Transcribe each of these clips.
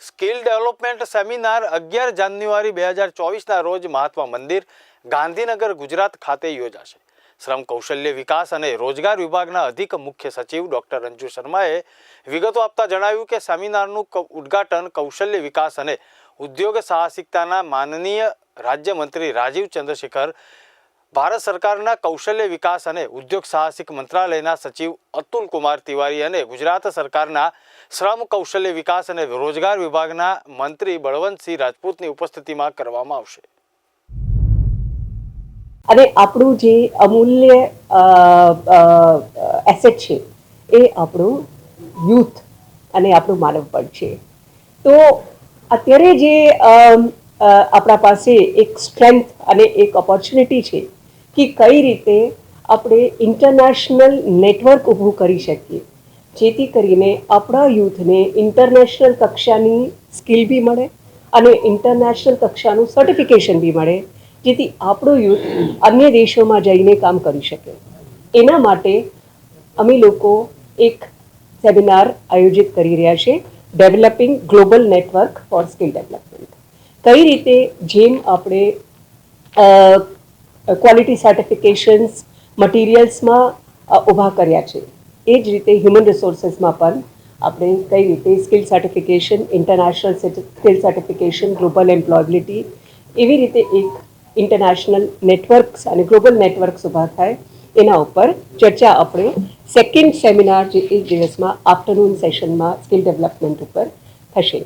Skill development seminar અગિયાર જાન્યુઆરી બે હજાર ચોવીસના રોજ મહાત્મા મંદિર, ગાંધીનગર, ગુજરાત ખાતે યોજાશે. શ્રમ કૌશલ્ય વિકાસ અને રોજગાર વિભાગના અધિક મુખ્ય સચિવ ડોક્ટર રંજુ શર્માએ વિગતો આપતા જણાવ્યું કે સેમિનારનું ઉદ્ઘાટન કૌશલ્ય વિકાસ અને ઉદ્યોગ સાહસિકતાના માનનીય રાજ્યમંત્રી રાજીવ ચંદ્રશેખર ભારત સરકારના કૌશલ્ય વિકાસ અને ઉદ્યોગ સાહસિક મંત્રાલયના સચિવ અતુલ કુમાર તિવારી અને ગુજરાત સરકારના શ્રમ કૌશલ્ય વિકાસ અને રોજગાર વિભાગના મંત્રી બળવંતસિંહ રાજપૂતની ઉપસ્થિતિમાં કરવામાં આવશે. અને આપણું જે અમૂલ્ય એસેટ છે, એ આપણું યુથ અને આપણું માનવબળ છે. તો અત્યારે જે આપણા પાસે એક સ્ટ્રેન્થ અને એક ઓપોર્ચ્યુનિટી છે કે કઈ રીતે આપણે ઇન્ટરનેશનલ નેટવર્ક ઊભું કરી શકીએ. જેથી કરીને આપણા યુથને ઇન્ટરનેશનલ કક્ષાની સ્કિલ બી મળે અને ઇન્ટરનેશનલ કક્ષાનું સર્ટિફિકેશન બી મળે, જેથી આપણું યુથ અન્ય દેશોમાં જઈને કામ કરી શકે. એના માટે અમે લોકો એક સેમિનાર આયોજિત કરી રહ્યા છે developing global network for skill development કઈ રીતે જેમ આપણે ક્વોલિટી સર્ટિફિકેશન્સ મટીરિયલ્સમાં ઊભા કર્યા છે. એ જ રીતે હ્યુમન રિસોર્સિસમાં પણ આપણે કઈ રીતે skill certification international skill certification global employability એવી રીતે એક ઇન્ટરનેશનલ નેટવર્ક્સ અને ગ્લોબલ નેટવર્ક્સ ઊભા થાય, એના ઉપર ચર્ચા આપણે સેકન્ડ સેમિનાર જે એક દિવસમાં આફ્ટરનૂન સેશનમાં સ્કિલ ડેવલપમેન્ટ ઉપર થશે.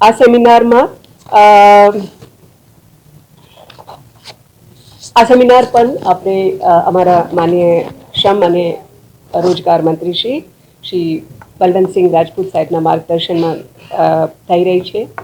આ સેમિનારમાં આ સેમિનાર પણ આપણે અમારા માનીય શ્રમ અને રોજગાર મંત્રી શ્રી શ્રી બલવંતસિંહ રાજપૂત સાહેબના માર્ગદર્શનમાં થઈ રહી છે.